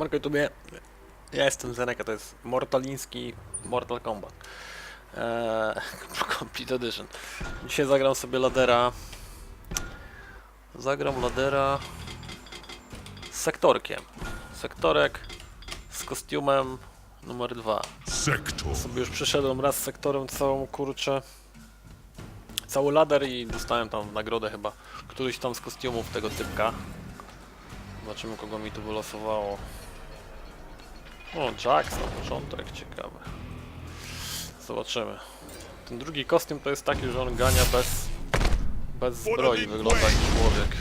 Siemanko YouTube, ja jestem Zenek, a to jest Mortaliński Mortal Kombat. Eee, Complete Edition. Dzisiaj zagram sobie ladera. Zagram ladera z sektorkiem. Sektorek z kostiumem numer dwa. Sektor. Sobie już przeszedłem raz z sektorem całą kurczę. Cały lader i dostałem tam nagrodę chyba. Któryś tam z kostiumów tego typka. Zobaczymy kogo mi tu wylosowało. O, Jax na początek, ciekawe. Zobaczymy. Ten drugi kostium to jest taki, że on gania bez, bez zbroi, wygląda jak człowiek.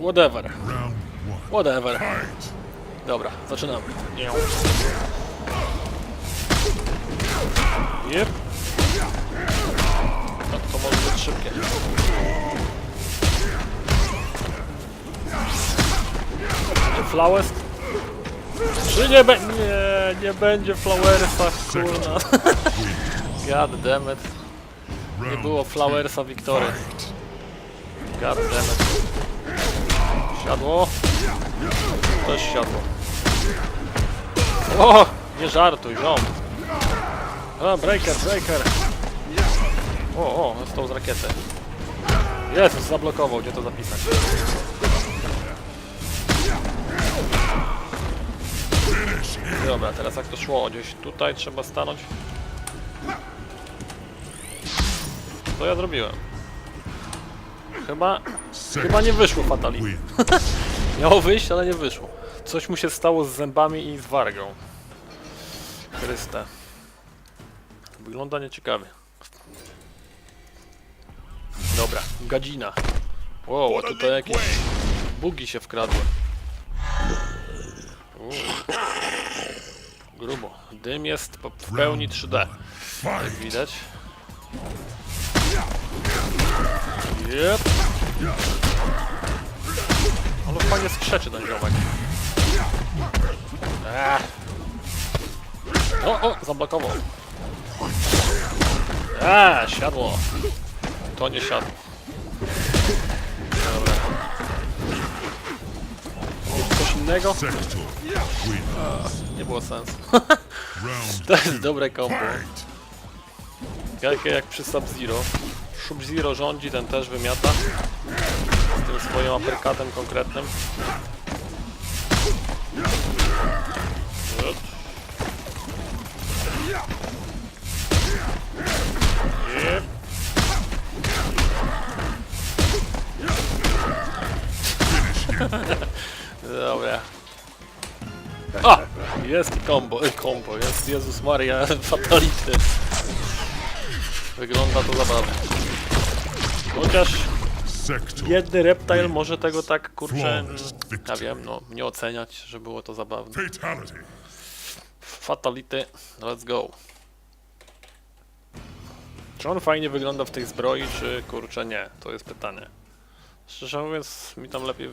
Whatever, whatever. Dobra, zaczynamy. Jep. No, to może być szybkie. Flowers? Czy nie będzie? Nie, nie będzie Flowersa, kurna. God damn it. Nie było Flowersa Wiktory. God damn it. Siadło? Też siadło. O! Nie żartuj, ziom. A, breaker, breaker. O, o, dostał z rakiety. Jezus, zablokował, gdzie to zapisać? Dobra, teraz jak to szło? Gdzieś tutaj trzeba stanąć. Co ja zrobiłem? Chyba... Chyba nie wyszło Fatality. Win. Miało wyjść, ale nie wyszło. Coś mu się stało z zębami i z wargą. Chryste. Wygląda nieciekawie. Dobra, gadzina. Wow, a tutaj jakieś bugi się wkradły. Uuu. Grubo. Dym jest w pełni 3D. Jak widać. Yep. Ale fajnie skrzeczy ten ziomek. Ech. O, o, zablokował. Eee, siadło. To nie siadło. Win. Nie było sensu. To jest dobre kombo. Jakie jak przy Sub-Zero. Sub-Zero rządzi, ten też wymiata. Z tym swoim aperkatem konkretnym. Jest i combo, y, combo, jest Jezus Maria, fatality. Wygląda to zabawnie. Chociaż biedny reptile może tego tak kurczę, ja wiem, no nie oceniać, że było to zabawne. Fatality. Fatality, let's go. Czy on fajnie wygląda w tej zbroi, czy kurczę nie? To jest pytanie. Szczerze mówiąc, mi tam lepiej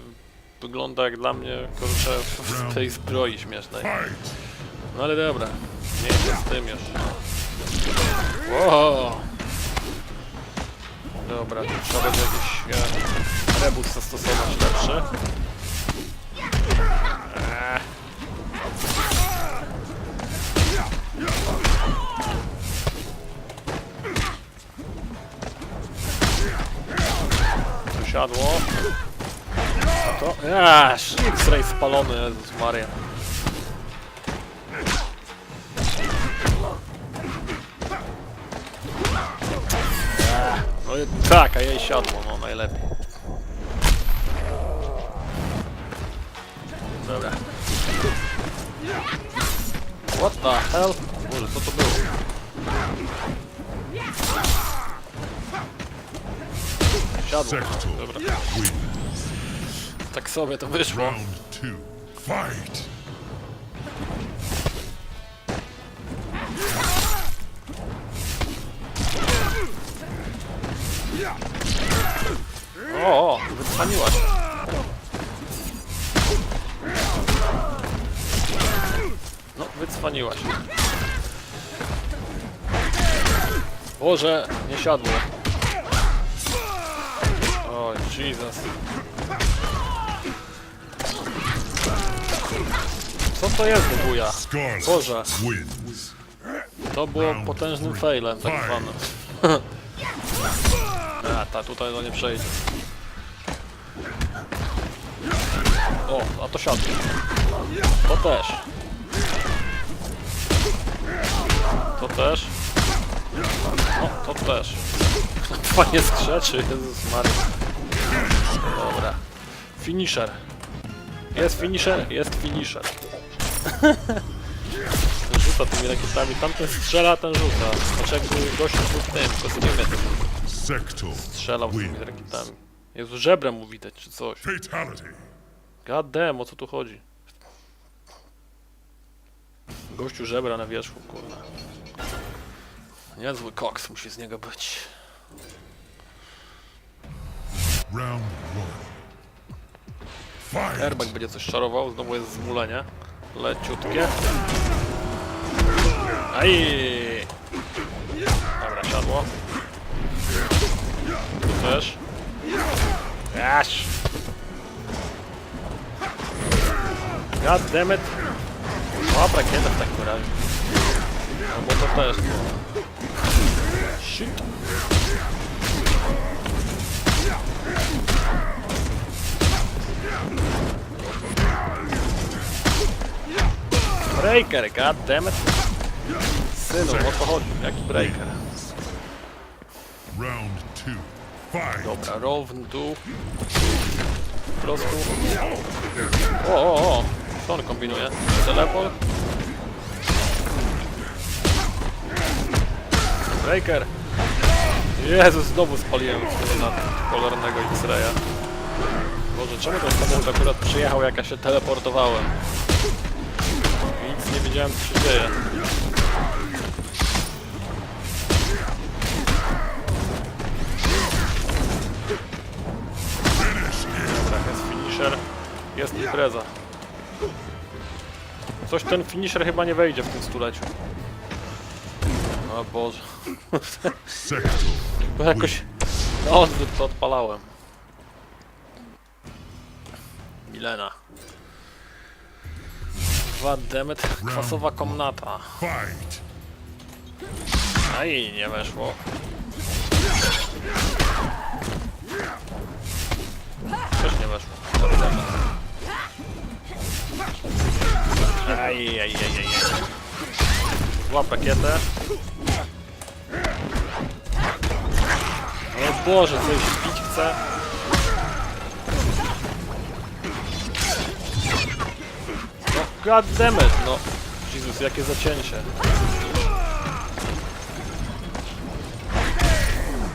wygląda jak dla mnie, kurczę, w tej zbroi śmiesznej. No ale dobra, nie jest z tym już. Wow. Dobra, tu trzeba będzie jakiś e, rebus zastosować lepszy. Eee. Siadło. To... Aż, X-ray spalony, Jezus Maria. No i tak, a jej siadło, no najlepiej. Dobra. What the hell? Boże, co to było? Siadło. Sektor. Dobra. Tak sobie to wyszło. Round two. Fight. O, o. No, wycwaniła się. Boże, nie siadło. Oj, Jesus. Co to jest do buja? Boże. To było potężnym failem, tak zwanym. A, ta tutaj to nie przejdzie. O, a to siadło. To też. To też. No, to też. Fajnie skrzeczy, Jezus Maria. Dobra. Finisher. Jest finisher, jest finisher. Ten rzuca tymi rakietami, tamten strzela, ten rzuca. Znaczy jakby gościu był w tym kostiumie tym Sector strzelał z tymi rakietami. Jezu, żebrem mu widać, czy coś. Fatality. God damn, o co tu chodzi? Gościu żebra na wierzchu, kurwa. Niezły koks musi z niego być. Round one. Fight. Airbag będzie coś czarował, znowu jest zmulenie. Leciutkie. Aj! Dobra, siadło. Tu też. Jaś! God damn it! Łap rakietę w takim razie. No bo to też. Shit. Breaker, god damn it. Synu, o co chodzi? Jaki breaker? Round two. Fight. Dobra, w dół. Po prostu. O, o, o! Co on kombinuje? Teleport? Breaker! Jezus, znowu spaliłem na kolornego X-raya. Boże, czemu ten samochód akurat przyjechał jak ja się teleportowałem? Nie wiedziałem co się dzieje. Tak, jest finisher. Jest impreza. Coś ten finisher chyba nie wejdzie w tym stuleciu. O Boże. Bo jakoś na odwrót to odpalałem. Milena. Demet, kwasowa komnata. fight. Aj, nie weszło. Też nie weszło. Sorry, demet. Aj, aj, aj, aj, aj. Łap rakietę. O Boże, coś pić chce. No, goddammit, no. Jezus, jakie zacięcie.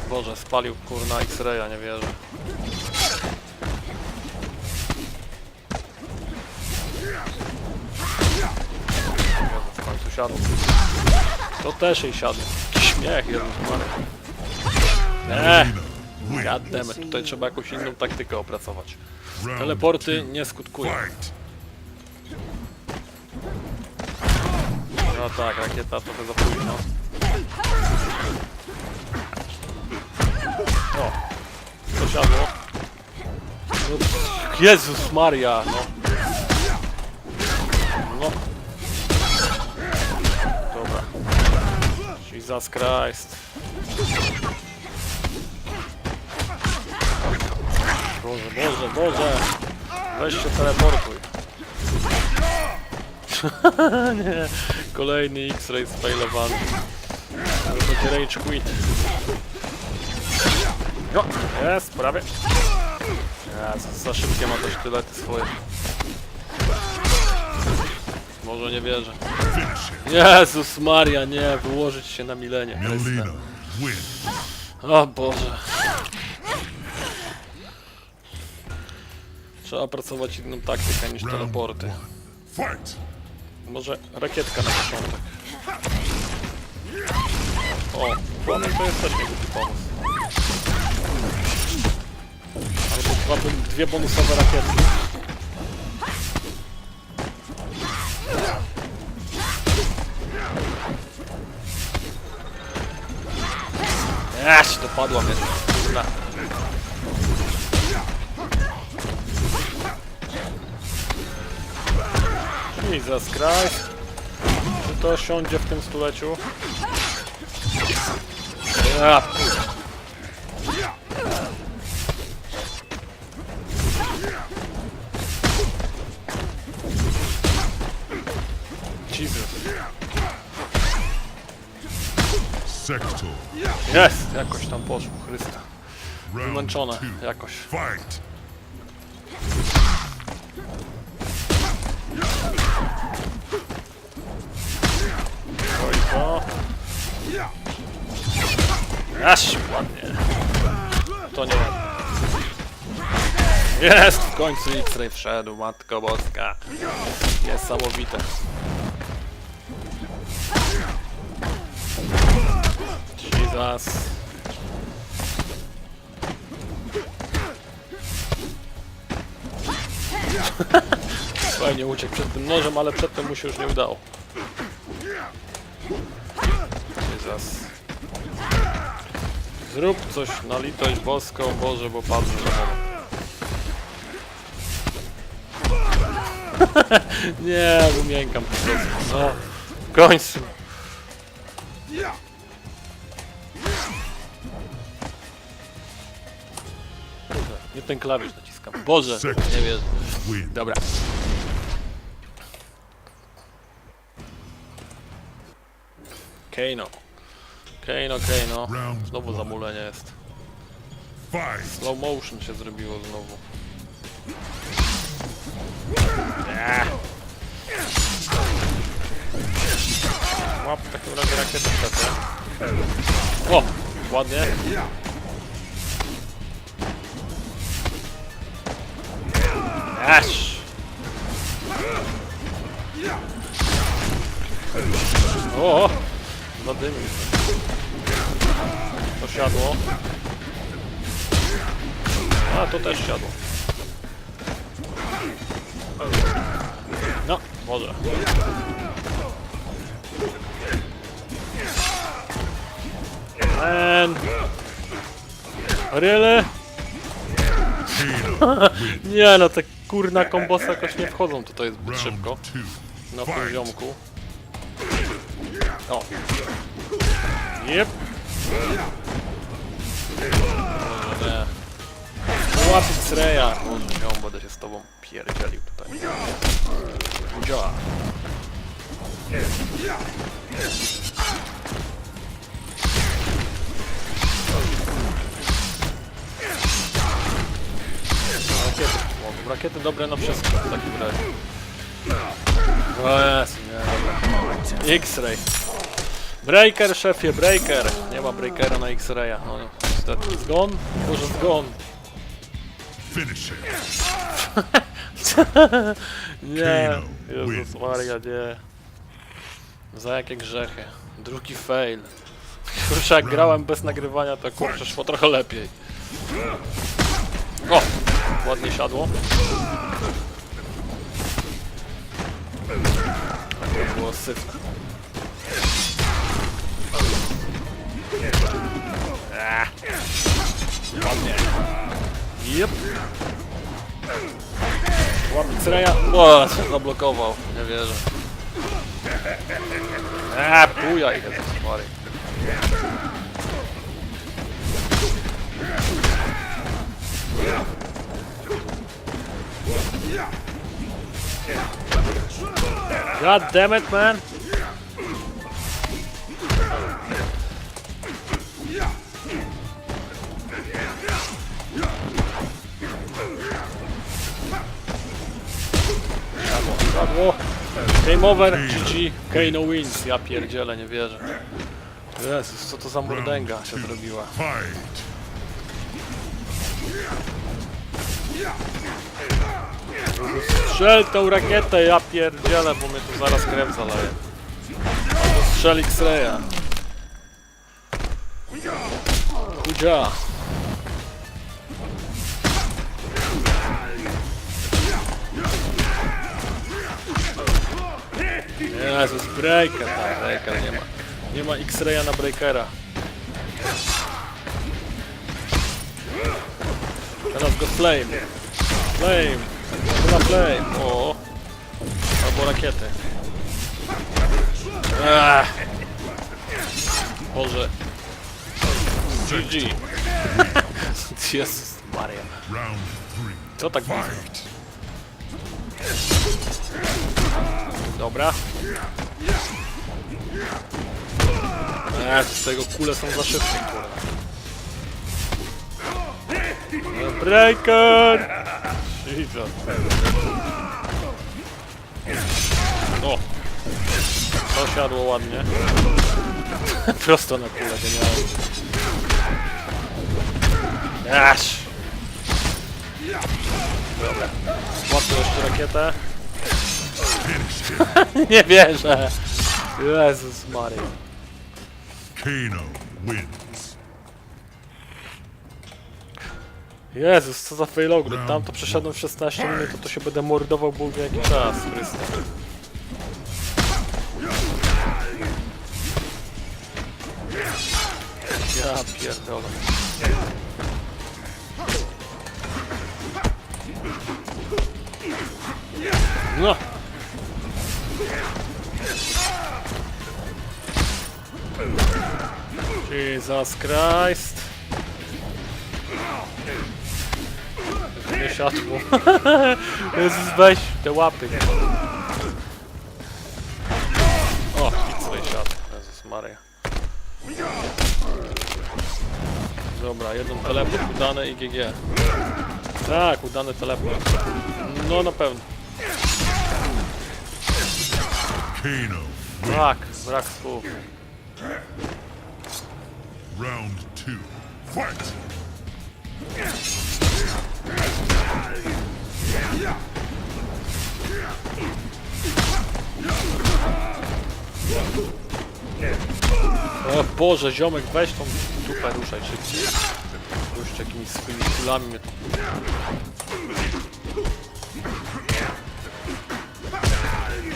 Boże, spalił kurna X-raya, nie wierzę. Jezu, w końcu siadł. To też jej siadł. Śmiech, Jezus Maria. Eee, wins. goddammit, tutaj trzeba jakąś inną taktykę opracować. Teleporty nie skutkują. No tak, rakieta trochę za późno. O, to siadło. Jezus Maria, no. No. Dobra. Jesus Christ. Boże, Boże, Boże. Weź się teleportuj. nie, kolejny X-Ray sfailowany. Ale będzie rage quit. No, jest, prawie. Jezus, za szybkie ma te sztylety swoje. Może nie wierzę. Jezus Maria, nie, wyłożyć się na milenie. Chryste. O Boże. Trzeba pracować inną taktykę niż teleporty. Fight. Może rakietka na początek. O, płomień to jest też niegłupi pomysł. Albo bon- dwie bonusowe rakietki. Eś, dopadła mnie. Jesus Christ. Czy to siądzie w tym stuleciu? Ja. Jesus. Jest! Jakoś tam poszło, Chrysta. Two. jakoś. Fight. Aż, ładnie. To nie ładnie. Jest! W końcu X-Ray wszedł, matko boska. Niesamowite. Jesus. Fajnie uciekł przed tym nożem, ale przedtem mu się już nie udało. Jesus. Zrób coś na litość boską, Boże, bo padnę. Nie, umiękam po prostu. No, w końcu. Nie ten klawisz naciskam. Boże, nie wierzę. Win. Dobra. Kano. Kano, Kano. Round Znowu one. zamulenie jest. Slow motion się zrobiło znowu. Eee. Łap w takim razie rakietę szefie. O! Ładnie. Aż! O! Zadymił. To siadło. A, to też siadło. No, może. Man. Really? Nie no, te kurna kombosy jakoś nie wchodzą tutaj zbyt szybko. Na tym ziomku. O. Jep. Może nie. Łap X-raya. Może ją będę się z tobą pierdzielił tutaj. Działa. Rakiety. O, rakiety dobre na wszystko w takim razie. O Jezu, nie. X-ray. Breaker, szefie, breaker. Nie ma breakera na X-raya. No, niestety. Zgon? Boże, zgon. Nie. Jezus. Maria, nie. Za jakie grzechy. Drugi fail. Kurczę, jak grałem bez nagrywania, to kurczę szło trochę lepiej. O! Ładnie siadło. To było syfne. Ładnie. Jep. Ładnie. Cyreja. O, się zablokował. Nie wierzę. Eee, puja ich Jezus Mary. God damn it, man! Game over, GG, Kano wins. Ja pierdzielę, nie wierzę. Jezus, co to za mordęga się zrobiła. Fight. Strzel tą rakietę, ja pierdzielę, bo mnie tu zaraz krew zaleje. Strzel X-raya. Chudzia. Jezus, breaker, tak, breaker, nie ma. Nie ma X-raya na breakera. Teraz go flame. Flame. Na flame. O. Albo rakiety. Ech. Boże. GG. Jezus Maria. Co tak blisko? Dobra. Eee, z tego kule są za szybkie, kurwa. Breaker! Jesus. O! To siadło ładnie. Prosto na kulę, genialnie. Aż! Dobra. Łapię jeszcze rakietę. Nie wierzę! Jezus Maria. Kano wins. Jezus, co za failogry. Tam to przeszedłem w 16 minut, to, to się będę mordował Bóg wie jaki czas, Chryste. Ja pierdolę. No! Jesus Christ! Nie siadło. Jezus, weź te łapy. O, i siadł. Jezus Maria. Dobra, jeden teleport udany i GG. Tak, udany teleport. No na pewno. Tak, brak słów. Round two. Fight. O Boże, ziomek, weź tą dupę ruszaj szybciej. Już jakimiś swoimi kulami mnie tu...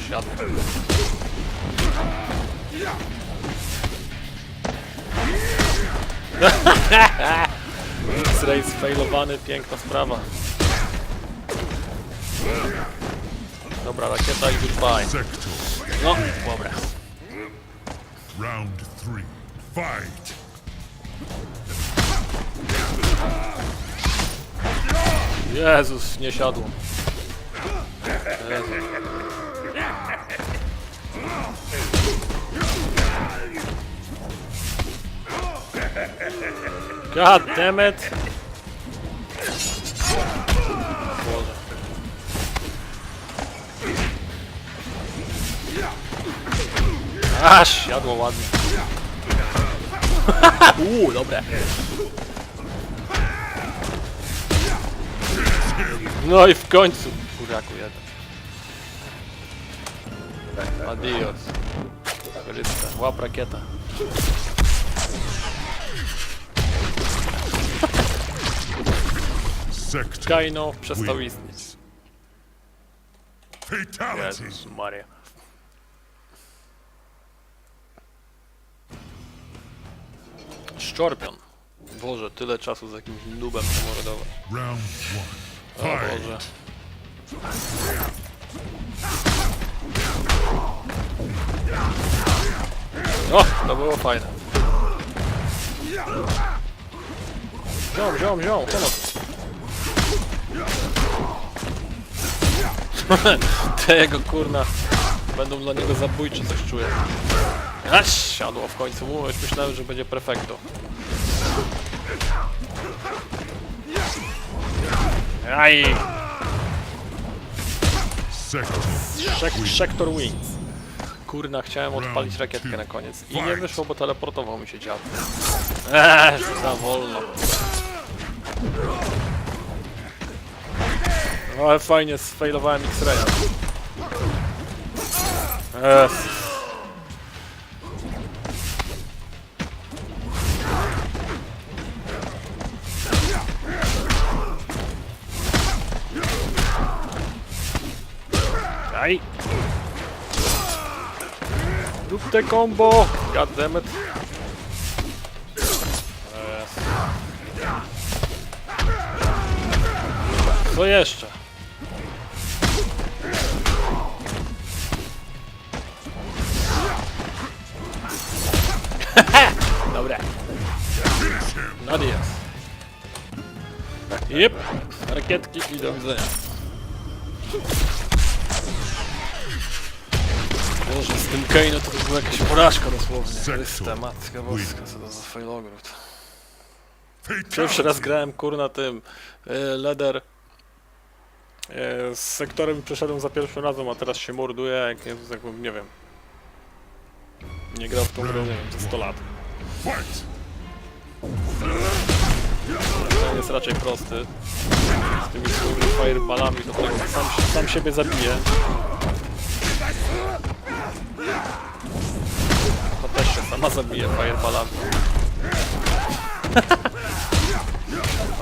Siadł. X-ray piękna sprawa. Dobra, rakieta i goodbye. Sector. No, dobra. Round three. Fight. Jezus, nie siadło. Jezu. God damn it! Aż, siadło ładnie. Uuu, dobre. No i w końcu, kuraku jeden. Adios. Chryste, łap rakieta. Kaino przestał istnieć. Jezus Maria. Szczorpion. Boże, tyle czasu z jakimś nubem one. O. Boże. O, to było fajne. Ziom, ziom, ziom, pomoc. Te jego kurna będą dla niego zabójcze, coś czuję. Aż siadło w końcu, mówię, myślałem, że będzie prefekto. Aj! Sector. Szek Szektor Wings. Kurna, chciałem odpalić rakietkę na koniec. I nie wyszło, bo teleportował mi się dziad. Eee, za wolno. No, ale fajnie, sfailowałem X-Raya. Eee. te combo! Goddammit! Co jeszcze? Dobra. No jest. Jep, rakietki i do widzenia. Boże, z tym Kane to, to była jakaś porażka dosłownie. Chryste, matka boska, co to za failogród. Pierwszy raz grałem kurna tym e, Leder. E, z sektorem przeszedłem za pierwszym razem, a teraz się morduję, jak, Jezus, jakbym, nie wiem. Nie grał w tą grę, nie wiem, ze 100 lat. Ten jest raczej prosty. Z tymi swoimi fireballami to tak sam, sam siebie zabije. To też się sama zabije fireballami.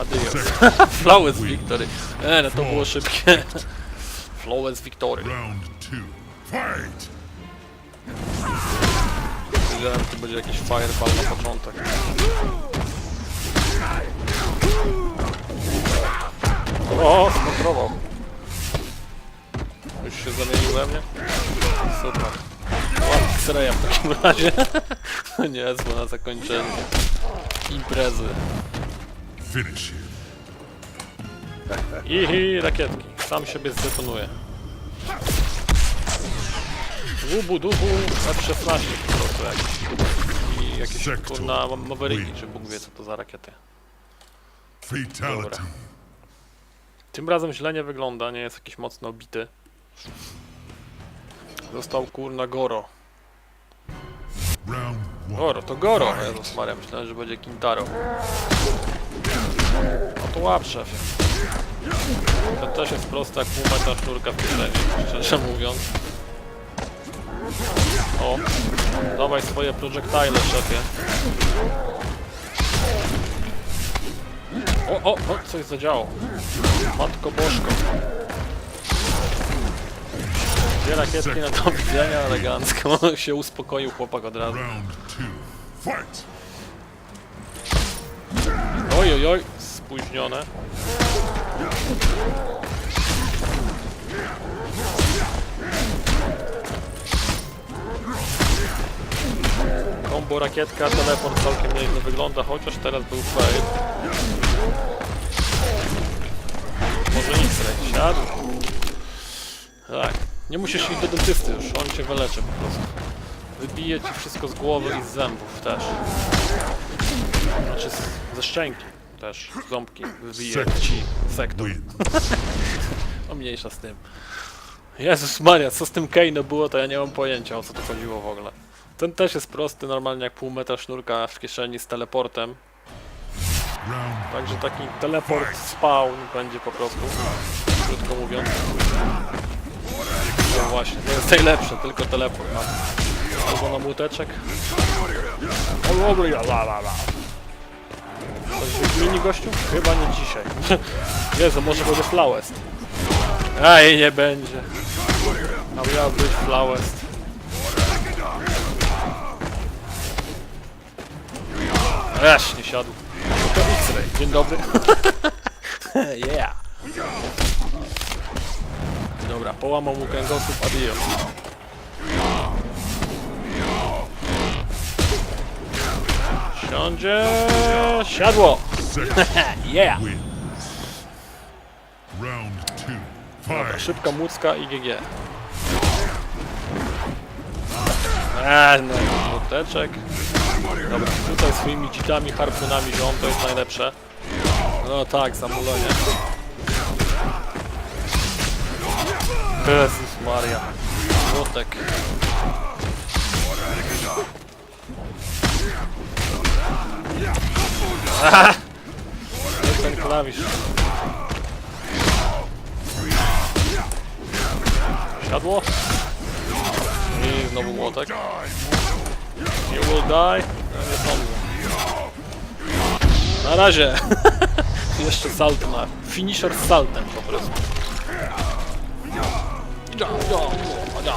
Adios. Flawless victory. E, no to było szybkie. Flawless victory. Round two. Fight! Wiedziałem, że to będzie jakiś fireball na początek. O, skontrował. Już się zamieniłem, nie? Super. Łap X-raya w takim razie. To niezłe na zakończenie imprezy. Finish him. Ihi, rakietki. Sam siebie zdetonuje. Łubu dubu, F-16 po prostu jakieś. I jakieś Sektor. kurna Mavericki, czy Bóg wie co to za rakiety. Fatality. Dobra. Tym razem źle nie wygląda, nie jest jakiś mocno obity. Został kurna Goro. Goro, to Goro! Jezus Maria, myślałem, że będzie Kintaro. No to łap szefie. To też jest proste jak pół metra sznurka w kieszeni, szczerze mówiąc. O, dawaj swoje projectile szefie. O, o, o, coś zadziało. Matko Bożko. Dwie rakietki na do widzenia, elegancko. się uspokoił chłopak od razu. Oj, oj, oj, spóźnione. Kombo rakietka, teleport całkiem nieźle wygląda, chociaż teraz był fail. Może X-ray, siadł. Tak, nie musisz iść do dentysty już, on cię wyleczy po prostu. Wybije ci wszystko z głowy i z zębów też. Znaczy z, ze szczęki też, ząbki wybije ci sektor. O mniejsza z tym. Jezus Maria, co z tym Kane było, to ja nie mam pojęcia o co tu chodziło w ogóle. Ten też jest prosty, normalnie jak pół metra sznurka w kieszeni z teleportem. Także taki teleport spawn będzie po prostu, krótko mówiąc. No właśnie, to jest najlepsze, tylko teleport mam. Albo na młoteczek. O, dobra, la, la, la. Coś się zmieni gościu? Chyba nie dzisiaj. Jezu, może będzie Flawest. Ej, nie będzie. A miał być Flawest. Esz, nie siadł. To X-Ray. Dzień dobry. yeah. Dobra, połamał mu kręgosłup, adios. Siądzie... Siadło! Yeah! Dobra, szybka mucka i GG. Eee, no, muteczek. Dobra, tutaj swoimi dzikami, harpunami ziom, to jest najlepsze. No tak, zamulenie. Jezus Maria. Młotek. Aha! Ten klawisz. Siadło. I znowu młotek. You will die. No, nie sądzę. Na razie. Jeszcze salt ma. Finisher z saltem po prostu. Ja, ja, ja.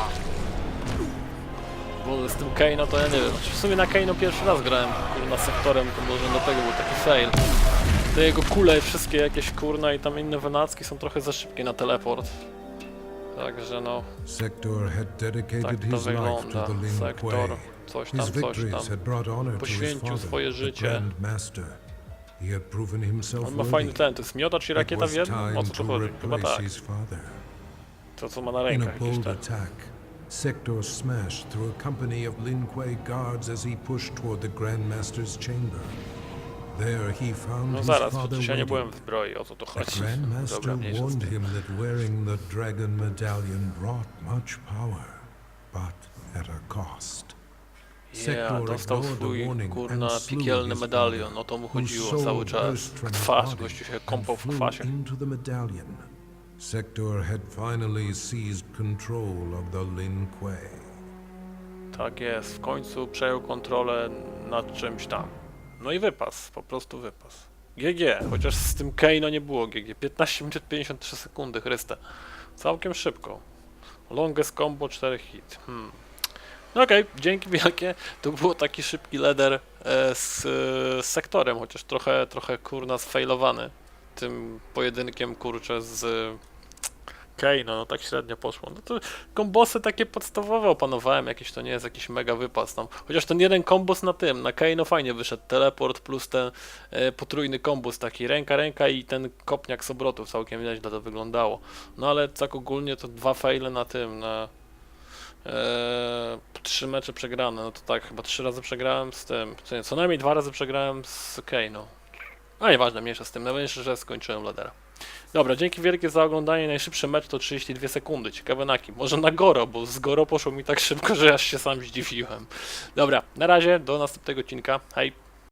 Bo z tym Kane'a to ja nie wiem. Znaczy, W sumie na Kane'u pierwszy raz grałem kurna sektorem, to może dlatego był taki fail. Te jego kule wszystkie jakieś kurna i tam inne wenacki są trochę za szybkie na teleport. Także no, Sector had tak dedicated to his life wygląda. to the Ling Sektor, coś tam, coś tam. Poświęcił swoje życie. On ma fajny ten, to jest miotacz i rakieta w jednym? O co tu to chodzi? Chyba tak. To co ma na In a rękach jakieś bold attack, Sector smashed through a company of Lin Kuei guards as he pushed toward the Grandmaster's chamber. There he found No his zaraz, father przecież ja nie waiting. w zbroi, o co tu The chodzi? Grandmaster Dobra, mniejsza z warned tym. him that wearing the dragon medallion brought much power, but at a cost. Yeah, Sektor dostał ignored the swój warning kurna and slew piekielny his medalion, o to mu whose chodziło soul cały czas. burst from his Kwas, body gościu się and kąpał w flew kwasie. into the medallion. Sector had finally seized control of the Lin Kuei. Tak jest, w końcu przejął kontrolę nad czymś tam. No i wypas, po prostu wypas. GG, chociaż z tym Keino nie było GG. 15 minut 53 sekundy, Chryste. Całkiem szybko. Longest combo 4 hit. Hmm. No okej, dzięki wielkie. To był taki szybki leder e, z, e, z sektorem, chociaż trochę, trochę kurna sfailowany tym pojedynkiem kurczę z Keino, no tak średnio poszło. No to kombosy takie podstawowe opanowałem, jakieś to nie jest jakiś mega wypas tam. Chociaż ten jeden kombos na tym, na Keino fajnie wyszedł, teleport plus ten e, potrójny kombos taki, ręka, ręka i ten kopniak z obrotów, całkiem nieźle to wyglądało. No ale tak ogólnie to dwa faile na tym, na e, trzy mecze przegrane, no to tak, chyba trzy razy przegrałem z tym, co, nie, co najmniej dwa razy przegrałem z Keino. A nieważne, mniejsza z tym, najważniejsze, że skończyłem ladera. Dobra, dzięki wielkie za oglądanie. Najszybszy mecz to 32 sekundy. Ciekawe na kim. Może na Goro, bo z Goro poszło mi tak szybko, że aż się sam zdziwiłem. Dobra, na razie, do następnego odcinka. Hej!